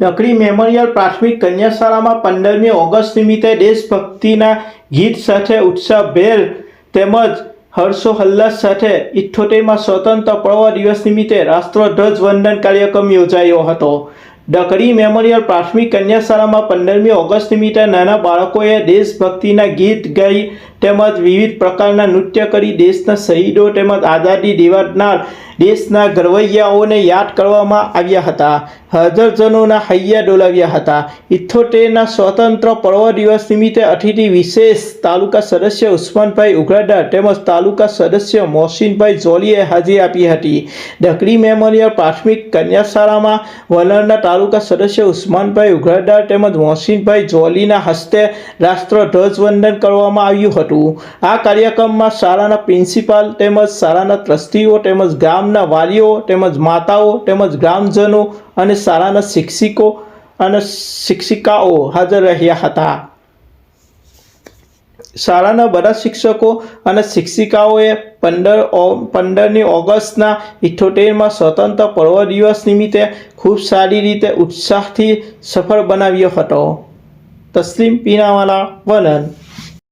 ડકડી memorial પ્રાથમિક કન્યા શાળામાં પંદરમી ઓગસ્ટ નિમિત્તે દેશભક્તિના ગીત સાથે ઉત્સાહભેર તેમજ હર્ષોહલ્લાસ સાથે ઇઠ્ઠોતેરમાં સ્વતંત્ર પર્વ દિવસ નિમિત્તે રાષ્ટ્રધ્વજ વંદન કાર્યક્રમ યોજાયો હતો. ડકડી મેમોરિયલ પ્રાથમિક કન્યા શાળામાં પંદરમી ઓગસ્ટ નિમિત્તે નાના બાળકોએ દેશભક્તિના ગીત ગાઈ તેમજ વિવિધ પ્રકારના નૃત્ય કરી દેશના શહીદો તેમજ આઝાદી દેવાનાર દેશના ગરવૈયાઓને યાદ કરવામાં આવ્યા હતા. હજારજનોના હૈયા ડોલાવ્યા હતા. ઇથોતેરના સ્વતંત્ર પર્વ દિવસ નિમિત્તે અતિથિ વિશેષ તાલુકા સદસ્ય ઉસ્માનભાઈ ઉઘરાડા તેમજ તાલુકા સદસ્ય મોહસિનભાઈ જોલીએ હાજરી આપી હતી. ડકરી મેમોરિયલ પ્રાથમિક કન્યાશાળામાં વલણના તાલુકા સદસ્ય ઉસ્માનભાઈ ઉઘરાડા તેમજ મોહસિનભાઈ જોલીના હસ્તે રાષ્ટ્ર ધ્વજવંદન કરવામાં આવ્યું હતું. આ કાર્યક્રમમાં શાળાના પ્રિન્સિપાલ તેમજ શાળાના ટ્રસ્ટીઓ તેમજ ગામના વાલીઓ તેમજ માતાઓ તેમજ ગ્રામજનો અને શાળાના શિક્ષકો અને શિક્ષિકાઓ હાજર રહ્યા હતા. શાળાના બધા શિક્ષકો અને શિક્ષિકાઓએ પંદર પંદરમી ઓગસ્ટના ઇઠોતેરમાં સ્વતંત્ર પર્વ દિવસ નિમિત્તે ખૂબ સારી રીતે ઉત્સાહથી સફળ બનાવ્યો હતો. તસ્લીમ પીનાવાલા વલણ